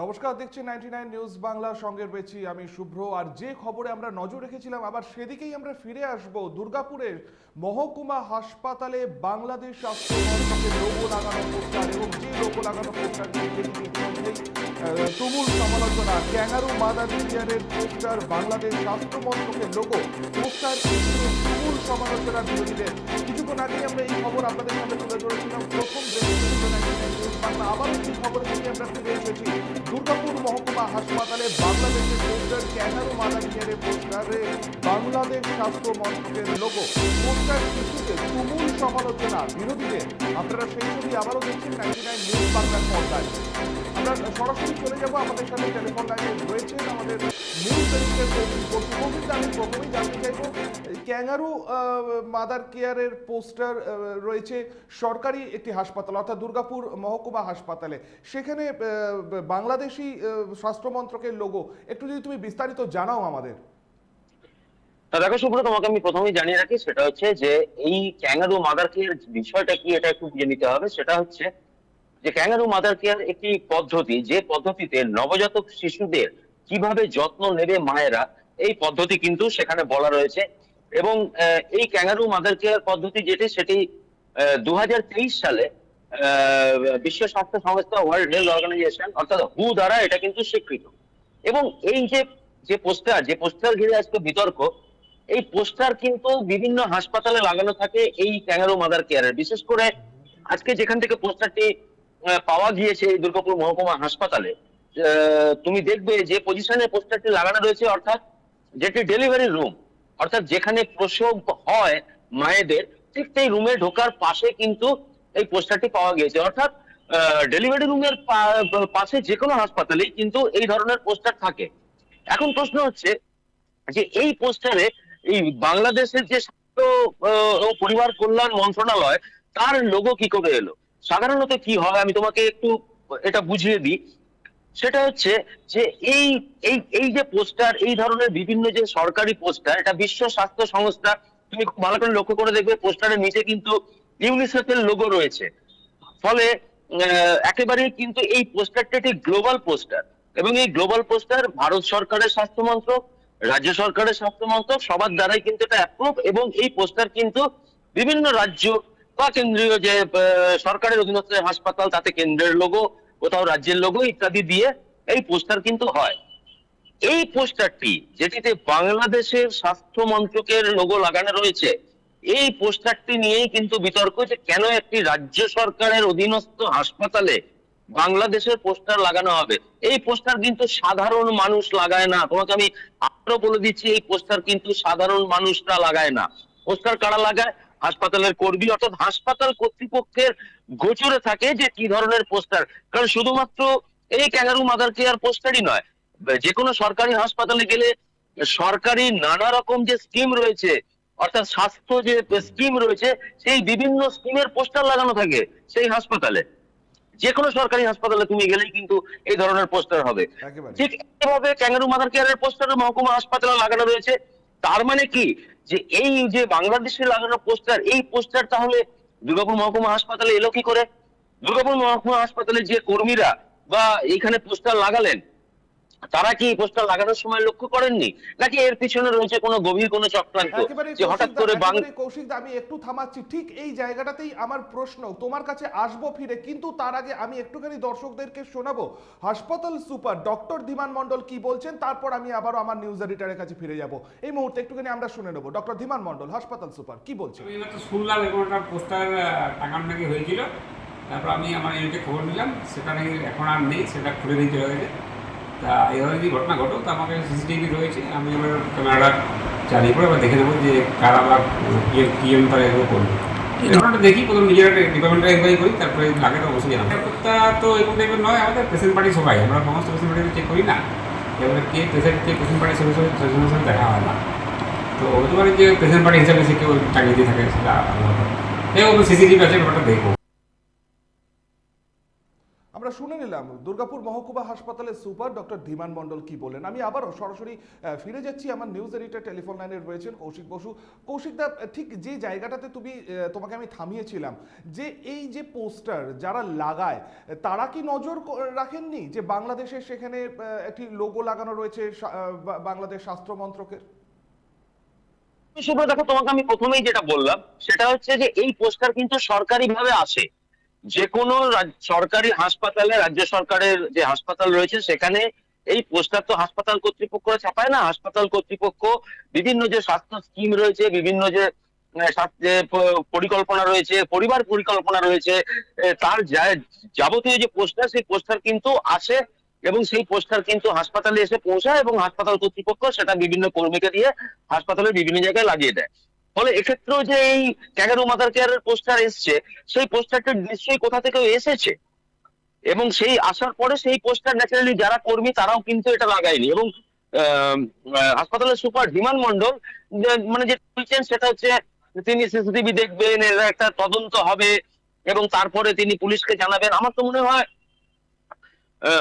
নমস্কার, দেখছি ninety nine news Bangla সঙ্গে রয়েছি আমি শুভ্র। আর যে খবরে আমরা নজর রেখেছিলাম, আবার সেদিকেই আমরা ফিরে আসব। দুর্গাপুরের মহকুমা হাসপাতালে বাংলাদেশ স্বাস্থ্য লোগো লাগানো এবং যে লোগো লাগানো তুমুল সমালোচনা, ক্যাঙ্গারু মাদার ইন্ডিয়ানের পোস্টার, বাংলাদেশ স্বাস্থ্য মন্ত্রকের লোগো পোস্টার তুমুল সমালোচনা বিরোধীদের কিছুক্ষণ আগেই আমরা এই খবর আপনাদের সামনে তুলে ধরেছিলাম। প্রথম দেখেছিলাম 99 নিউজ বাংলা আবার একটি খবরে দিকে আমরা ফিরে এসেছি। দুর্গাপুর মহকুমা হাসপাতালে বাংলাদেশের পোস্টার ক্যানারো মাদারিয়ারের পোস্টারে বাংলাদেশ স্বাস্থ্য মন্ত্রকের লোগো পোস্টার ইস্যুতে তুমুল সমালোচনা। বিরোধীদের, আপনারা সেই ছবি আবারও দেখছেন নাইনটি নাইন নিউজ বাংলার পর্দায়। আমরা সরাসরি ক্যাঙ্গারু মাদার কেয়ারের পোস্টার রয়েছে সরকারি একটি হাসপাতাল অর্থাৎ দুর্গাপুর মহকুমা হাসপাতালে। সেখানে বাংলাদেশি আহ, স্বাস্থ্য মন্ত্রকের লোগো একটু যদি তুমি বিস্তারিত জানাও আমাদের। দেখো শুভ্র তোমাকে আমি প্রথমেই জানিয়ে রাখি সেটা হচ্ছে যে এই ক্যাঙ্গারু মাদার কেয়ার বিষয়টা কি এটা একটু বুঝে নিতে হবে। সেটা হচ্ছে যে ক্যাঙ্গারু মাদার কেয়ার একটি পদ্ধতি, যে পদ্ধতিতে নবজাতক শিশুদের কীভাবে যত্ন নেবে মায়েরা, এই পদ্ধতি কিন্তু সেখানে বলা রয়েছে। এবং এই ক্যাঙ্গারু মাদার কেয়ার পদ্ধতি যেটি, সেটি দু সালে বিশ্ব স্বাস্থ্য সংস্থা ওয়ার্ল্ড হেলথ অর্গানাইজেশন, অর্থাৎ হু দ্বারা এটা কিন্তু স্বীকৃত। এবং এই যে যে পোস্টার যে পোস্টার ঘিরে আজকে বিতর্ক, এই পোস্টার কিন্তু বিভিন্ন হাসপাতালে লাগানো থাকে এই ক্যাঙ্গারু মাদার কেয়ারের। বিশেষ করে আজকে যেখান থেকে পোস্টারটি পাওয়া গিয়েছে এই দুর্গাপুর মহকুমা হাসপাতালে। তুমি দেখবে যে পজিশনে পোস্টারটি লাগানো রয়েছে, অর্থাৎ যেটি ডেলিভারি রুম অর্থাৎ যেখানে প্রসব হয় মায়েদের, ঠিক সেই রুমে ঢোকার পাশে কিন্তু এই পোস্টারটি পাওয়া গিয়েছে। অর্থাৎ ডেলিভারি রুমের পাশে যে কোনো হাসপাতালেই কিন্তু এই ধরনের পোস্টার থাকে। এখন প্রশ্ন হচ্ছে যে এই পোস্টারে এই বাংলাদেশের যে স্বাস্থ্য ও পরিবার কল্যাণ মন্ত্রণালয়, তার লোগো কি করে এলো? সাধারণত কি হয় আমি তোমাকে একটু এটা বুঝিয়ে দিই। সেটা হচ্ছে যে এই এই এই যে পোস্টার এই ধরনের বিভিন্ন যে সরকারি পোস্টার এটা বিশ্ব স্বাস্থ্য সংস্থা তুমি খুব ভালো করে লক্ষ্য করে দেখবে পোস্টারের নিচে কিন্তু ইউনিসেফের লোগো রয়েছে। ফলে আহ, একেবারেই কিন্তু এই পোস্টারটা একটি গ্লোবাল পোস্টার এবং এই গ্লোবাল পোস্টার ভারত সরকারের স্বাস্থ্য মন্ত্রক রাজ্য সরকারের স্বাস্থ্য মন্ত্রক সবার দ্বারাই কিন্তু এটা অ্যাপ্রুভ এবং এই পোস্টার কিন্তু বিভিন্ন রাজ্য বা কেন্দ্রীয় যে সরকারের অধীনস্থ হাসপাতাল, তাতে কেন্দ্রের লোগো কোথাও রাজ্যের লোগো ইত্যাদি দিয়ে এই পোস্টার কিন্তু হয়। এই পোস্টারটি যেটিতে বাংলাদেশের স্বাস্থ্য মন্ত্রকের লোগো লাগানো রয়েছে, এই পোস্টারটি নিয়েই কিন্তু বিতর্ক যে কেন একটি রাজ্য সরকারের অধীনস্থ হাসপাতালে বাংলাদেশের পোস্টার লাগানো হবে। এই পোস্টার কিন্তু সাধারণ মানুষ লাগায় না। তোমাকে আমি আরও বলে দিচ্ছি, এই পোস্টার কিন্তু সাধারণ মানুষরা লাগায় না। পোস্টার কারা লাগায়? হাসপাতালের কর্মী অর্থাৎ হাসপাতাল কর্তৃপক্ষের গোচরে থাকে যে কি ধরনের পোস্টার। কারণ শুধুমাত্র এই ক্যাঙ্গারু মাদার কেয়ার পোস্টারই নয় যে কোনো সরকারি হাসপাতালে গেলে সরকারি নানা রকম যে স্কিম রয়েছে অর্থাৎ স্বাস্থ্য যে স্কিম রয়েছে সেই বিভিন্ন স্কিমের পোস্টার লাগানো থাকে সেই হাসপাতালে। যে কোনো সরকারি হাসপাতালে তুমি গেলেই কিন্তু এই ধরনের পোস্টার হবে। ঠিক এইভাবে ক্যাঙ্গারু মাদার কেয়ারের পোস্টার মহকুমা হাসপাতালে লাগানো রয়েছে। তার মানে কি? যে এই যে বাংলাদেশে লাগানো পোস্টার এই পোস্টার তাহলে দুর্গাপুর মহকুমা হাসপাতালে এলো কি করে? দুর্গাপুর মহকুমা হাসপাতালে যে কর্মীরা বা এখানে পোস্টার লাগালেন তারা কি পোস্টার লাগানোর সময় লক্ষ্য করেননি? নাকি এর পিছনে রয়েছে কোনো গভীর কোনো চক্রান্ত? যে হঠাৎ করে বাং কৌশিক আমি একটু থামাচ্ছি। ঠিক এই জায়গাটাতেই আমার প্রশ্ন তোমার কাছে আসব ফিরে কিন্তু তার আগে আমি একটুখানি দর্শকদেরকে শোনাবো। হাসপাতাল সুপার ডক্টর ধীমান মণ্ডল কি বলছেন? তারপর আমি আবারও আমার নিউজ এডিটরের কাছে ফিরে যাব। এই মুহূর্তে একটুখানি আমরা শুনে নেব। ডক্টর ধীমান মন্ডল হাসপাতাল সুপার কি বলছেন? আমি শুনলাম এরকম একটা পোস্টার টাঙানো নাকি হয়েছিল। তারপর আমি আমার ইউনিটে খবর নিলাম। সেটা নাকি এখন আর নেই সেটা খুলে দিয়ে চলে গেছে তা এইভাবে যদি ঘটনা ঘটো তো আমাকে সিসিটিভি রয়েছে। আমি এবার ক্যামেরাটা চালিয়ে পরে এবার দেখে নেব যে কারা বা কে জন তারা এগুলো করবে। এই ঘটনাটা দেখি প্রথম নিজের ডিপার্টমেন্টে এনকোয়ারি করি তারপরে লাগে তো অবশ্যই জানাব। নিরাপত্তা তো এরকম টাইপের নয় আমাদের পেশেন্ট পার্টি সবাই। আমরা সমস্ত পেশেন্ট পার্টি চেক করি না। এবারে কে পেশেন্ট কে পেশেন্ট পার্টির সঙ্গে সঙ্গে সঙ্গে দেখা হয় না। তো হতে পারে যে প্রেজেন্ট পার্টি হিসাবে সে কেউ টাঙিয়ে দিয়ে থাকে সেটা আলাদা। এই সিসিটিভি আছে ব্যাপারটা দেখব। শুনে দুর্গাপুর মহকুমা হাসপাতালের সুপার ডক্টর ধীমান মণ্ডল কি বললেন? আমি আবারও সরাসরি ফিরে যাচ্ছি। আমার নিউজ এডিটর টেলিফোন লাইনে রয়েছেন কৌশিক বসু। কৌশিক দা, ঠিক যে জায়গাটাতে তুমি তোমাকে আমি থামিয়েছিলাম, যে এই যে পোস্টার যারা লাগায়, তারা কি নজর রাখেননি যে বাংলাদেশের সেখানে একটি লোগো লাগানো রয়েছে বাংলাদেশ স্বাস্থ্য মন্ত্রকের? দেখো তোমাকে আমি প্রথমেই যেটা বললাম, সেটা হচ্ছে যে এই পোস্টার কিন্তু সরকারি ভাবে আসে। যে কোনো সরকারি হাসপাতালে, রাজ্য সরকারের যে হাসপাতাল রয়েছে, সেখানে এই পোস্টার তো হাসপাতাল কর্তৃপক্ষরা ছাপায় না। হাসপাতাল কর্তৃপক্ষ বিভিন্ন যে স্বাস্থ্য স্কিম রয়েছে, বিভিন্ন যে পরিকল্পনা রয়েছে, পরিবার পরিকল্পনা রয়েছে তার যাবতীয় যে পোস্টার, সেই পোস্টার কিন্তু আসে এবং সেই পোস্টার কিন্তু হাসপাতালে এসে পৌঁছায় এবং হাসপাতাল কর্তৃপক্ষ সেটা বিভিন্ন কর্মীকে দিয়ে হাসপাতালের বিভিন্ন জায়গায় লাগিয়ে দেয়। ফলে এক্ষেত্রেও যে এই ক্যাগারু মাদার কেয়ারের পোস্টার এসছে, সেই পোস্টারটা নিশ্চয়ই কোথা থেকে এসেছে। এবং সেই আসার পরে সেই পোস্টার ন্যাচারালি যারা কর্মী, তারাও কিন্তু এটা লাগায়নি। এবং হাসপাতালের সুপার বিমান মন্ডল মানে যে বলছেন সেটা হচ্ছে, তিনি সিসিটিভি দেখবেন, এর একটা তদন্ত হবে, এবং তারপরে তিনি পুলিশকে জানাবেন। আমার তো মনে হয়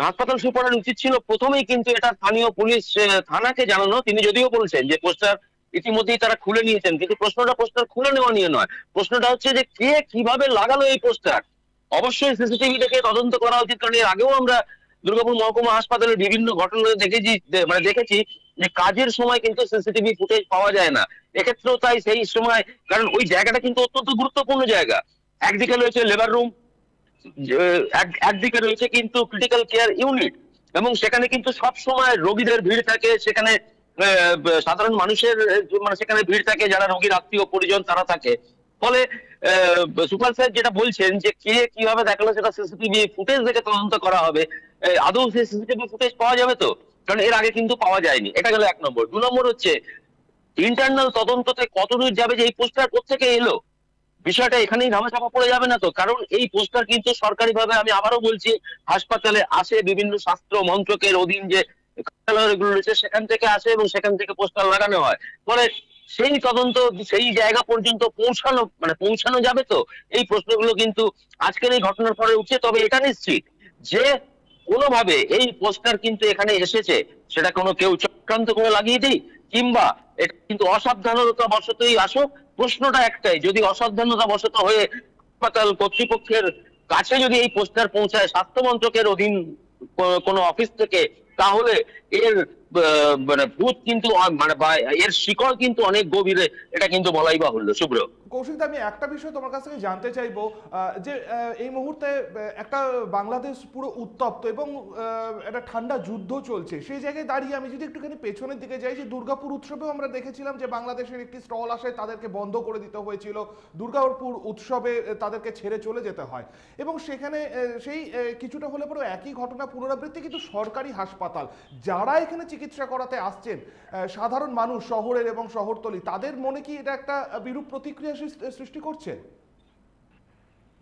হাসপাতাল সুপারের উচিত ছিল প্রথমেই কিন্তু এটা স্থানীয় পুলিশ থানাকে জানানো। তিনি যদিও বলছেন যে পোস্টার ইতিমধ্যেই তারা খুলে নিয়েছেন। কিন্তু প্রশ্নটা পোস্টার খুলে নেওয়া নিয়ে নয়। প্রশ্নটা হচ্ছে যে কে কীভাবে লাগালো এই পোস্টার? অবশ্যই সিসিটিভি দেখে তদন্ত করা উচিত, কারণ এর আগেও আমরা দুর্গাপুর মহকুমা হাসপাতালের বিভিন্ন ঘটনা দেখেছি মানে দেখেছি যে কাজের সময় কিন্তু সিসিটিভি ফুটেজ পাওয়া যায় না। এক্ষেত্রেও তাই সেই সময়, কারণ ওই জায়গাটা কিন্তু অত্যন্ত গুরুত্বপূর্ণ জায়গা। একদিকে রয়েছে লেবার রুম এক- একদিকে রয়েছে কিন্তু ক্রিটিক্যাল কেয়ার ইউনিট এবং সেখানে কিন্তু সব সময় রোগীদের ভিড় থাকে, সেখানে সাধারণ মানুষের মানে সেখানে ভিড় থাকে, যারা রোগীর আত্মীয় পরিজন তারা থাকে। ফলে সুপার স্যার যেটা বলছেন যে কে কীভাবে দেখাল সেটা সিসিটিভি ফুটেজ দেখে তদন্ত করা হবে। আদৌ সেই সিসিটিভি ফুটেজ পাওয়া যাবে তো? কারণ এর আগে কিন্তু পাওয়া যায়নি। এটা গেল এক নম্বর। দু নম্বর হচ্ছে ইন্টারনাল তদন্ততে কতদূর যাবে যে এই পোস্টার কোথেকে এলো? বিষয়টা এখানেই ধামাচাপা পড়ে যাবে না তো? কারণ এই পোস্টার কিন্তু সরকারিভাবে আমি আবারও বলছি, হাসপাতালে আসে বিভিন্ন স্বাস্থ্য মন্ত্রকের অধীন যে কার্যালয়গুলো রয়েছে সেখান থেকে আসে এবং সেখান থেকে পোস্টার লাগানো হয়। ফলে সেই তদন্ত, সেই জায়গা পর্যন্ত পৌঁছানো মানে পৌঁছানো যাবে তো? এই প্রশ্নগুলো কিন্তু আজকের এই ঘটনার পরে উঠছে। তবে এটা নিশ্চিত যে কোনোভাবে এই পোস্টার কিন্তু এখানে এসেছে। সেটা কোনো কেউ চক্রান্ত করে লাগিয়ে দিই কিংবা এটা কিন্তু অসাবধানতা বশতই আসুক। প্রশ্নটা একটাই, যদি অসাবধানতা বশত হয়ে হাসপাতাল কর্তৃপক্ষের কাছে যদি এই পোস্টার পৌঁছায় স্বাস্থ্য মন্ত্রকের অধীন কোনো অফিস থেকে তাহলে এর মানে ভূত কিন্তু মানে এর শিকড় কিন্তু অনেক গভীরে, এটা কিন্তু বলাই বাহুল্য শুভ্র কৌশিক আমি একটা বিষয় তোমার কাছ থেকে জানতে চাইব যে এই মুহূর্তে একটা বাংলাদেশ পুরো উত্তপ্ত এবং একটা ঠান্ডা যুদ্ধ চলছে। সেই জায়গায় দাঁড়িয়ে আমি যদি একটুখানি পেছনের দিকে যাই, যে দুর্গাপুর উৎসবেও আমরা দেখেছিলাম যে বাংলাদেশের একটি স্টল আসে, তাদেরকে বন্ধ করে দিতে হয়েছিল। দুর্গাপুর উৎসবে তাদেরকে ছেড়ে চলে যেতে হয়। এবং সেখানে সেই কিছুটা হলে পরেও একই ঘটনা পুনরাবৃত্তি, কিন্তু সরকারি হাসপাতাল। যারা এখানে চিকিৎসা করাতে আসছেন সাধারণ মানুষ, শহরের এবং শহরতলি, তাদের মনে কি এটা একটা বিরূপ প্রতিক্রিয়া সৃষ্টি- করছে?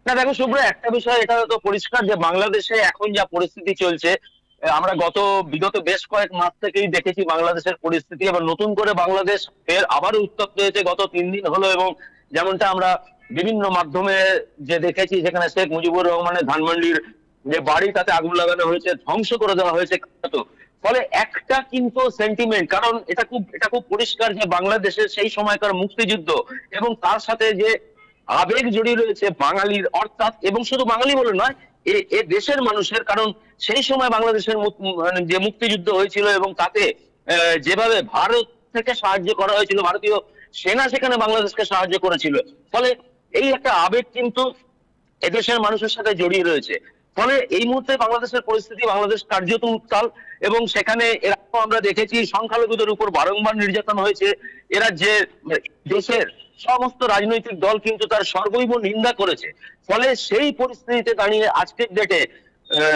না, দেখো শুভ্র, একটা বিষয় এটা তো পরিষ্কার যে বাংলাদেশে এখন যা পরিস্থিতি চলছে আমরা গত বিগত বেশ কয়েক মাস থেকেই দেখেছি বাংলাদেশের পরিস্থিতি এবার নতুন করে বাংলাদেশ ফের আবারও উত্তপ্ত হয়েছে গত তিন দিন হলো এবং যেমনটা আমরা বিভিন্ন মাধ্যমে যে দেখেছি, যেখানে শেখ মুজিবুর রহমানের ধানমন্ডির যে বাড়ি তাতে আগুন লাগানো হয়েছে, ধ্বংস করে দেওয়া হয়েছে। তো ফলে একটা কিন্তু সেন্টিমেন্ট কারণ এটা খুব এটা খুব পরিষ্কার যে বাংলাদেশের সেই সময়কার মুক্তিযুদ্ধ এবং তার সাথে যে আবেগ জড়িয়ে রয়েছে বাঙালির, অর্থাৎ, এবং শুধু বাঙালি বলে নয়, এ দেশের মানুষের, কারণ সেই সময় বাংলাদেশের মানে যে মুক্তিযুদ্ধ হয়েছিল এবং তাতে যেভাবে ভারত থেকে সাহায্য করা হয়েছিল, ভারতীয় সেনা সেখানে বাংলাদেশকে সাহায্য করেছিল। ফলে এই একটা আবেগ কিন্তু এদেশের মানুষের সাথে জড়িয়ে রয়েছে। ফলে এই মুহূর্তে বাংলাদেশের পরিস্থিতি, বাংলাদেশ কার্যত উত্তাল এবং সেখানে এর আমরা দেখেছি সংখ্যালঘুদের উপর বারংবার নির্যাতন হয়েছে। এরা যে মানে দেশের সমস্ত রাজনৈতিক দল কিন্তু তার সর্বৈব নিন্দা করেছে। ফলে সেই পরিস্থিতিতে দাঁড়িয়ে আজকের ডেটে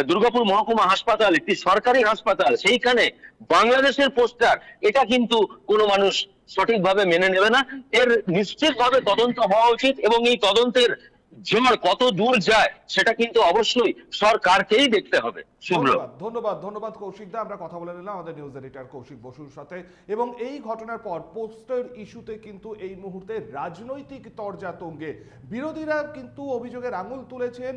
দুর্গাপুর মহকুমা হাসপাতাল, একটি সরকারি হাসপাতাল, সেইখানে বাংলাদেশের পোস্টার, এটা কিন্তু কোনো মানুষ সঠিকভাবে মেনে নেবে না। এর নিশ্চিতভাবে তদন্ত হওয়া উচিত এবং এই তদন্তের ঝড় কত দূর যায় সেটা কিন্তু অবশ্যই সরকারকেই দেখতে হবে। ধন্যবাদ ধন্যবাদ কৌশিক দা। আমরা কথা বলে নিলাম আমাদের নিউজ এডিটর কৌশিক বসুর সাথে। এবং এই ঘটনার পর পোস্টার ইস্যুতে কিন্তু এই মুহূর্তে রাজনৈতিক তরজা তুঙ্গে। বিরোধীরা কিন্তু অভিযোগের আঙুল তুলেছেন।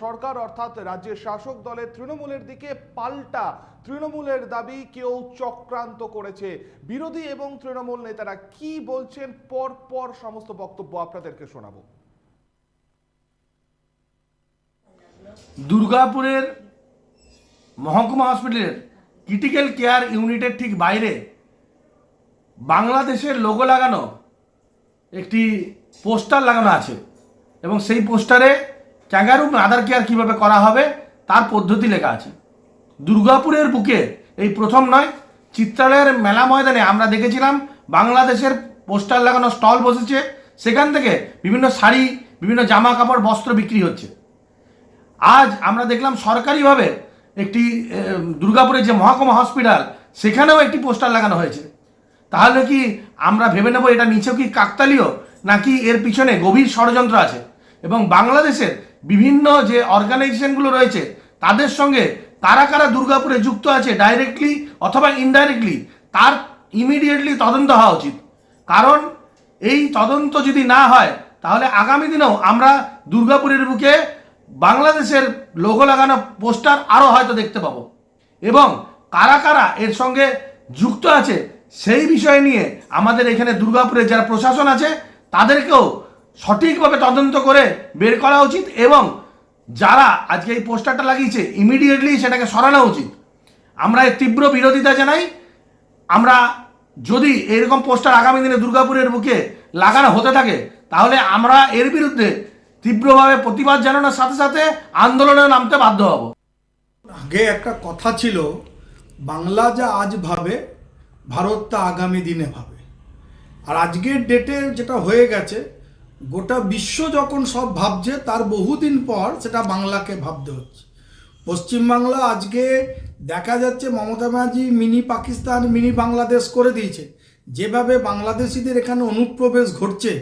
সরকার অর্থাৎ রাজ্যের শাসক দলের তৃণমূলের দিকে পাল্টা। তৃণমূলের দাবি কেউ চক্রান্ত করেছে। বিরোধী এবং তৃণমূল নেতারা কি বলছেন? পর পর সমস্ত বক্তব্য আপনাদেরকে শোনাবো। দুর্গাপুরের মহকুমা হসপিটালের ক্রিটিক্যাল কেয়ার ইউনিটের ঠিক বাইরে বাংলাদেশের লোগো লাগানো একটি পোস্টার লাগানো আছে এবং সেই পোস্টারে ক্যাঙ্গারু আধার কেয়ার কীভাবে করা হবে তার পদ্ধতি লেখা আছে। দুর্গাপুরের বুকে এই প্রথম নয়, চিত্রালয়ের মেলা ময়দানে আমরা দেখেছিলাম বাংলাদেশের পোস্টার লাগানো স্টল বসেছে, সেখান থেকে বিভিন্ন শাড়ি, বিভিন্ন জামা কাপড়, বস্ত্র বিক্রি হচ্ছে। আজ আমরা দেখলাম সরকারিভাবে একটি দুর্গাপুরের যে মহকুমা হসপিটাল, সেখানেও একটি পোস্টার লাগানো হয়েছে। তাহলে কি আমরা ভেবে নেব এটা নিচেও কি কাকতালীয়, নাকি এর পিছনে গভীর ষড়যন্ত্র আছে? এবং বাংলাদেশের বিভিন্ন যে অর্গানাইজেশনগুলো রয়েছে, তাদের সঙ্গে কারা কারা দুর্গাপুরে যুক্ত আছে ডাইরেক্টলি অথবা ইনডাইরেক্টলি, তার ইমিডিয়েটলি তদন্ত হওয়া উচিত। কারণ এই তদন্ত যদি না হয়, তাহলে আগামী দিনেও আমরা দুর্গাপুরের বুকে বাংলাদেশের লোগো লাগানো পোস্টার আরও হয়তো দেখতে পাবো। এবং কারা কারা এর সঙ্গে যুক্ত আছে সেই বিষয় নিয়ে আমাদের এখানে দুর্গাপুরে যারা প্রশাসন আছে, তাদেরকেও সঠিকভাবে তদন্ত করে বের করা উচিত এবং যারা আজকে এই পোস্টারটা লাগিয়েছে ইমিডিয়েটলি সেটাকে সরানো উচিত। আমরা এর তীব্র বিরোধিতা জানাই। আমরা যদি এরকম পোস্টার আগামী দিনে দুর্গাপুরের বুকে লাগানো হতে থাকে, তাহলে আমরা এর বিরুদ্ধে তীব্রভাবে প্রতিবাদ জানানোর সাথে সাথে আন্দোলনে নামতে বাধ্য হব। আগে একটা কথা ছিল, বাংলা যা আজ ভাবে, ভারত তা আগামী দিনে ভাবে। আর আজকের ডেটে যেটা হয়ে গেছে, গোটা বিশ্ব যখন সব ভাবছে, তার বহুদিন পর সেটা বাংলাকে ভাবতে হচ্ছে। পশ্চিমবাংলা আজকে দেখা যাচ্ছে মমতা ব্যানার্জি মিনি পাকিস্তান, মিনি বাংলাদেশ করে দিয়েছে। যেভাবে বাংলাদেশিদের এখানে অনুপ্রবেশ ঘটছে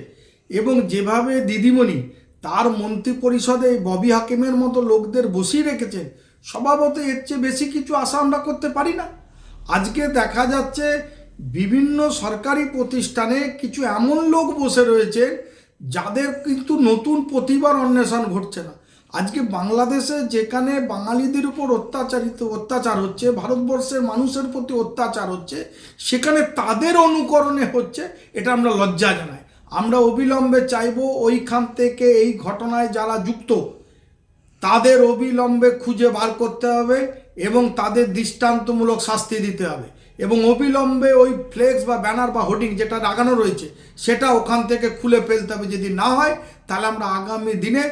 এবং যেভাবে দিদিমণি তার মন্ত্রী পরিষদে ববি হাকিমের মতো লোকদের বসিয়ে রেখেছেন স্বভাবত এর চেয়ে বেশি কিছু আশা আমরা করতে পারি না। আজকে দেখা যাচ্ছে বিভিন্ন সরকারি প্রতিষ্ঠানে কিছু এমন লোক বসে রয়েছে যাদের কিন্তু নতুন প্রতিবার অন্বেষণ ঘটছে না। আজকে বাংলাদেশে যেখানে বাঙালিদের উপর অত্যাচারিত, অত্যাচার হচ্ছে, ভারতবর্ষের মানুষের প্রতি অত্যাচার হচ্ছে, সেখানে তাদের অনুকরণে হচ্ছে, এটা আমরা লজ্জা জানাই। আমরা অবিলম্বে চাইব ওইখান থেকে এই ঘটনায় যারা যুক্ত, তাদের অবিলম্বে খুঁজে বার করতে হবে এবং তাদের দৃষ্টান্তমূলক শাস্তি দিতে হবে এবং অবিলম্বে ওই ফ্লেক্স বা ব্যানার বা হোর্ডিং যেটা লাগানো রয়েছে, সেটা ওখান থেকে খুলে ফেলতে হবে। যদি না হয়, তাহলে আমরা আগামী দিনে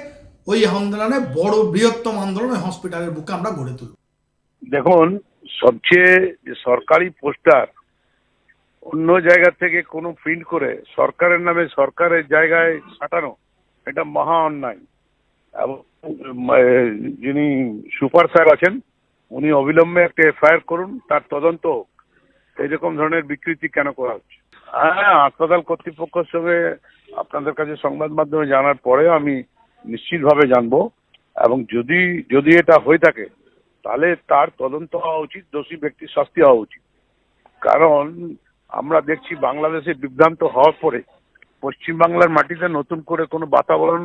ওই আন্দোলনে, বড় বৃহত্তম আন্দোলন, হসপিটালের বুকে আমরা গড়ে তুলব। দেখুন, সবচেয়ে সরকারি পোস্টার অন্য জায়গা থেকে কোনো প্রিন্ট করে সরকারের নামে সরকারের জায়গায় সাটানো এটা মহা অন্যায়। এবং যিনি সুপার স্যার আছেন, উনি অবিলম্বে একটা এফআইআর করুন, তার তদন্ত হোক। এইরকম ধরনের বিকৃতি কেন করা হচ্ছে? হ্যাঁ হাসপাতাল কর্তৃপক্ষের সঙ্গে আপনাদের কাছে সংবাদ মাধ্যমে জানার পরে আমি নিশ্চিতভাবে জানব। এবং যদি যদি এটা হয়ে থাকে, তাহলে তার তদন্ত হওয়া উচিত, দোষী ব্যক্তির শাস্তি হওয়া উচিত। কারণ আমরা দেখছি বাংলাদেশে বিভ্রান্ত হওয়ার পরে পশ্চিমবাংলার মাটিতে নতুন করে কোনো বাতাবরণ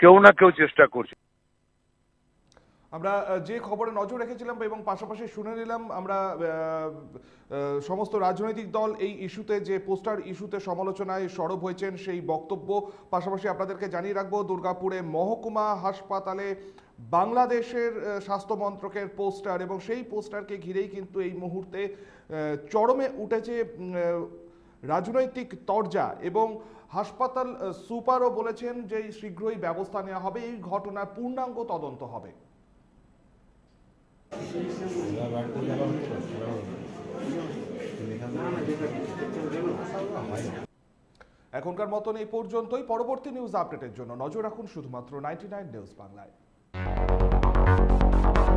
কেউ না কেউ চেষ্টা করছে। আমরা যে খবরে নজর রেখেছিলাম এবং পাশাপাশি শুনে নিলাম, আমরা সমস্ত রাজনৈতিক দল এই ইস্যুতে যে পোস্টার ইস্যুতে সমালোচনায় সরব হয়েছেন সেই বক্তব্য পাশাপাশি আপনাদেরকে জানিয়ে রাখব, দুর্গাপুরে মহকুমা হাসপাতালে বাংলাদেশের স্বাস্থ্য মন্ত্রকের পোস্টার এবং সেই পোস্টারকে ঘিরেই কিন্তু এই মুহূর্তে চরমে উঠেছে রাজনৈতিক তরজা এবং হাসপাতাল সুপারও বলেছেন যে শীঘ্রই ব্যবস্থা নেওয়া হবে, এই ঘটনার পূর্ণাঙ্গ তদন্ত হবে। এখনকার মতন এই পর্যন্তই, পরবর্তী নিউজ আপডেটের জন্য নজর রাখুন শুধুমাত্র নাইনটি নাইন নিউজ বাংলায়।